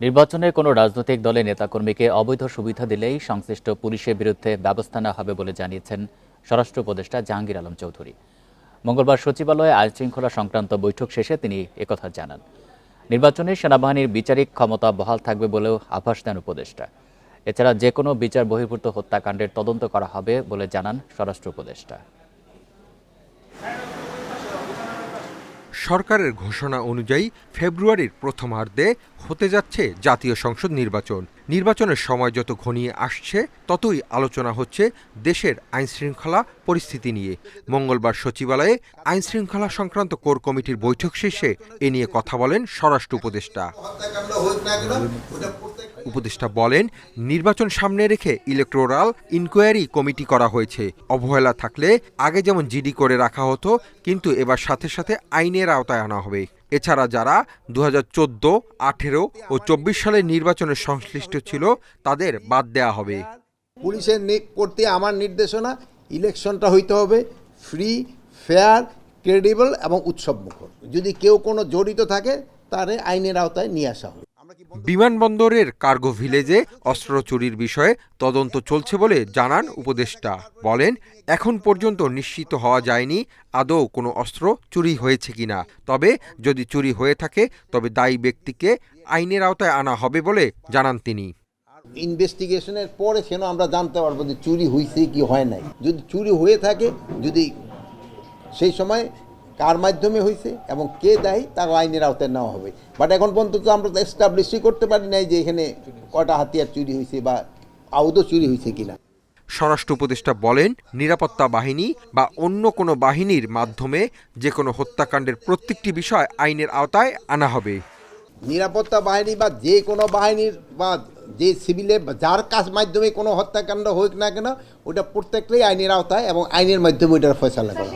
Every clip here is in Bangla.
নির্বাচনে কোনো রাজনৈতিক দলের নেতাকর্মীকে অবৈধ সুবিধা দিলেই সংশ্লিষ্ট পুলিশের বিরুদ্ধে ব্যবস্থা নেওয়া হবে বলে জানিয়েছেন স্বরাষ্ট্র উপদেষ্টা জাহাঙ্গীর আলম চৌধুরী। মঙ্গলবার সচিবালয়ে আইনশৃঙ্খলা সংক্রান্ত বৈঠক শেষে তিনি একথা জানান। নির্বাচনে সেনাবাহিনীর বিচারিক ক্ষমতা বহাল থাকবে বলেও আভাস দেন উপদেষ্টা। এছাড়া যে কোনো বিচার বহির্ভূত হত্যাকাণ্ডের তদন্ত করা হবে বলে জানান স্বরাষ্ট্র উপদেষ্টা। সরকারের ঘোষণা অনুযায়ী ফেব্রুয়ারির প্রথমার্ধে হতে যাচ্ছে জাতীয় সংসদ নির্বাচন। নির্বাচনের সময় যত ঘনিয়ে আসছে, ততই আলোচনা হচ্ছে দেশের আইনশৃঙ্খলা পরিস্থিতি নিয়ে। মঙ্গলবার সচিবালয়ে আইনশৃঙ্খলা সংক্রান্ত কোর কমিটির বৈঠক শেষে এ নিয়ে কথা বলেন স্বরাষ্ট্র উপদেষ্টা। উপদেষ্টা বলেন, নির্বাচন সামনে রেখে ইলেকটোরাল ইনকোয়ারি কমিটি করা হয়েছে। অবহেলা থাকলে আগে যেমন জিডি করে রাখা হতো, কিন্তু এবার সাথে সাথে আইনের আওতায় আনা হবে। এছাড়া যারা দু হাজার চোদ্দ, আঠেরো ও চব্বিশ সালের নির্বাচনে সংশ্লিষ্ট ছিল, তাদের বাদ দেওয়া হবে। পুলিশের করতে আমার নির্দেশনা, ইলেকশনটা হইতে হবে ফ্রি ফেয়ার ক্রেডিবল এবং উৎসবমুখর। যদি কেউ কোনো জড়িত থাকে, তারে আইনের আওতায় নিয়ে আসা হবে। বিমানবন্দরের কার্গো ভিলেজে অস্ত্র চুরির বিষয়ে তদন্ত চলছে বলে জানান উপদেষ্টা। বলেন, এখন পর্যন্ত নিশ্চিত হওয়া যায়নি আদৌ কোনো অস্ত্র চুরি হয়েছে কিনা। তবে যদি চুরি হয়ে থাকে, তবে দায়ী ব্যক্তিকে আইনের আওতায় আনা হবে বলে জানান তিনি। ইনভেস্টিগেশনের পরে সেন আমরা জানতে পারব যে চুরি হয়েছে কি হয় নাই? যদি চুরি হয়ে থাকে, যদি সেই সময় কার মাধ্যমে হয়েছে এবং কে দেয় তার আইনের আওতায় নেওয়া হবে। বাট এখন পর্যন্ত তো আমরা তো এস্টাবলিশই করতে পারি নাই যে এখানে কটা হাতিয়ার চুরি হয়েছে বা আউদও চুরি হয়েছে কিনা। স্বরাষ্ট্র উপদেষ্টা বলেন নিরাপত্তা বাহিনী বা অন্য কোনো বাহিনীর মাধ্যমে যে কোনো হত্যাকাণ্ডের প্রত্যেকটি বিষয় আইনের আওতায় আনা হবে। নিরাপত্তা বাহিনী বা যে কোনো বাহিনীর বা যে সিভিলে যার কাজ মাধ্যমে কোনো হত্যাকাণ্ড হোক না কেন ওটা প্রত্যেকটাই আইনের আওতায় এবং আইনের মাধ্যমে ওটার ফয়সালা করা।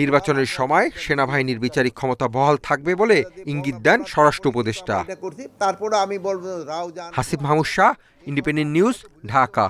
নির্বাচনের সময় সেনাবাহিনীর বিচারিক ক্ষমতা বহাল থাকবে বলে ইঙ্গিত দেন স্বরাষ্ট্র উপদেষ্টা। হাসিফ করছি তারপরে আমি বলব রাও জান হাসিব মাহমুদ শাহ ইন্ডিপেন্ডেন্ট নিউজ ঢাকা।